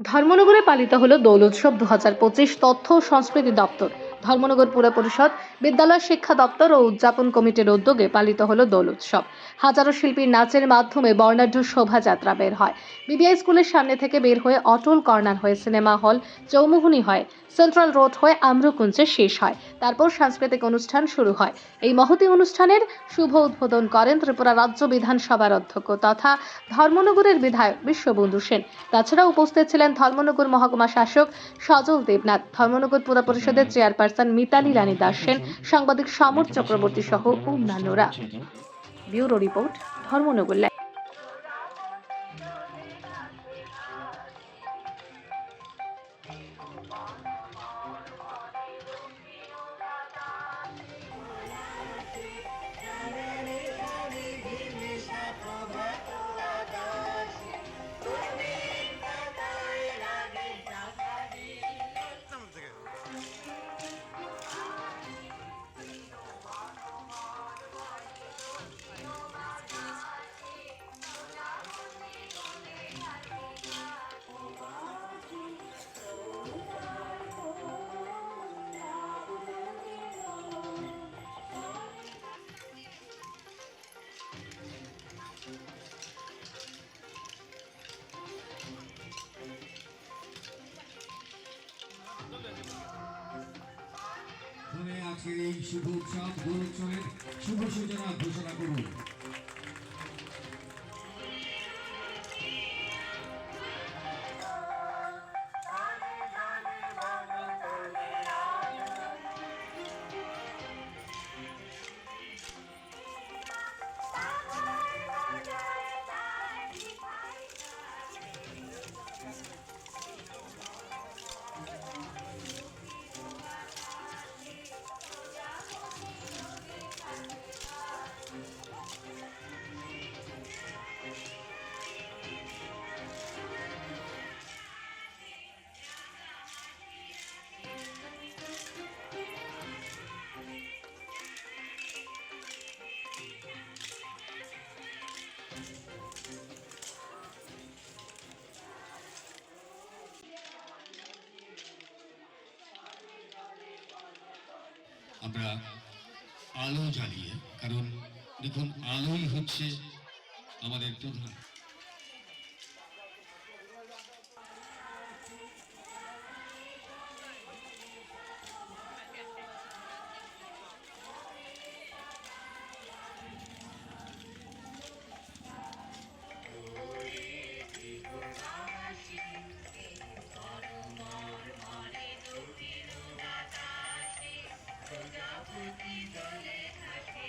ধর্মনগরে পালিত হলো দোল উৎসব দু হাজার পঁচিশ তথ্য ও সংস্কৃতি দপ্তর। ধর্মনগর পুর পরিষদ, বিদ্যালয় শিক্ষা দপ্তর ও উদযাপন কমিটির উদ্যোগে পালিত হলো দোল উৎসব। হাজারো শিল্পীর নাচের মাধ্যমে বর্ণাঢ্য শোভাযাত্রা বের হয়। বিবিআই স্কুলের সামনে থেকে বের হয়ে অটল কর্নার হয়ে সিনেমা হল চৌমুহনী হয়। সেন্ট্রাল রোড হয়ে আম্রকুঞ্জে শেষ হয়। তারপর সাংস্কৃতিক অনুষ্ঠান শুরু হয়। এই মহতি অনুষ্ঠানের শুভ উদ্বোধন করেন ত্রিপুরা রাজ্য বিধানসভার অধ্যক্ষ তথা ধর্মনগরের বিধায়ক বিশ্ববন্ধু সেন। তাছাড়া উপস্থিত ছিলেন ধর্মনগর মহকুমা শাসক সজল দেবনাথ, ধর্মনগর পুর পরিষদের চেয়ারপারসন মিতালি রানী দাস সেন, সাংবাদিক সমর চক্রবর্তী সহ অন্যান্যরা। ব্যুরো রিপোর্ট, ধর্মনগর আজকের এই শুভ উৎসব দোল উৎসবের শুভ সূচনা ঘোষণা করুন। আমরা আলো জ্বালিয়ে কারণ দেখুন আলোই হচ্ছে আমাদের প্রধান। প্রতি দলে হাসে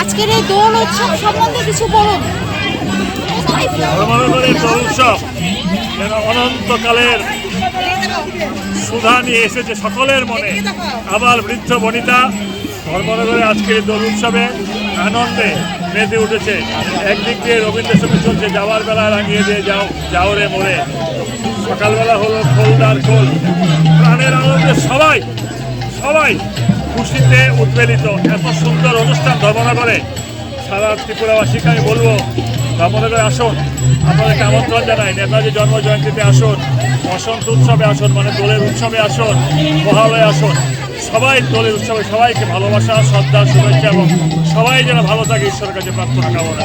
আজকের এই দোল উৎসব সম্বন্ধে কিছু বলুন। দোল উৎসব অনন্তকালের সুধা নিয়ে এসেছে সকলের মনে। আবার বৃদ্ধ বনিতা ধর্মনগরে আজকের দোল উৎসবে আনন্দে মেতে উঠেছে। একদিক দিয়ে রবীন্দ্রসঙ্গীত চলছে, যাওয়ার বেলা রাঙিয়ে দিয়ে যাও যাও রে মোড়ে সকালবেলা হলো খোলদার খোল। প্রাণের আনন্দে সবাই সবাই খুশিতে উদ্বেলিত। এত সুন্দর অনুষ্ঠান ধর্মনগরে। সারা ত্রিপুরাবাসীকে আমি বলব, ধর্মনগরে আসুন। আপনাদেরকে আমন্ত্রণ জানাই, নেতাজি জন্ম জয়ন্তীতে আসুন, বসন্ত উৎসবে আসুন মানে দোলের উৎসবে আসুন, মহালয়ে আসুন। সবাই দোলের উৎসবে সবাইকে ভালোবাসা, শ্রদ্ধা, শুভেচ্ছা এবং সবাই যেন ভালো থাকে, ঈশ্বরের কাছে প্রার্থনা কামনা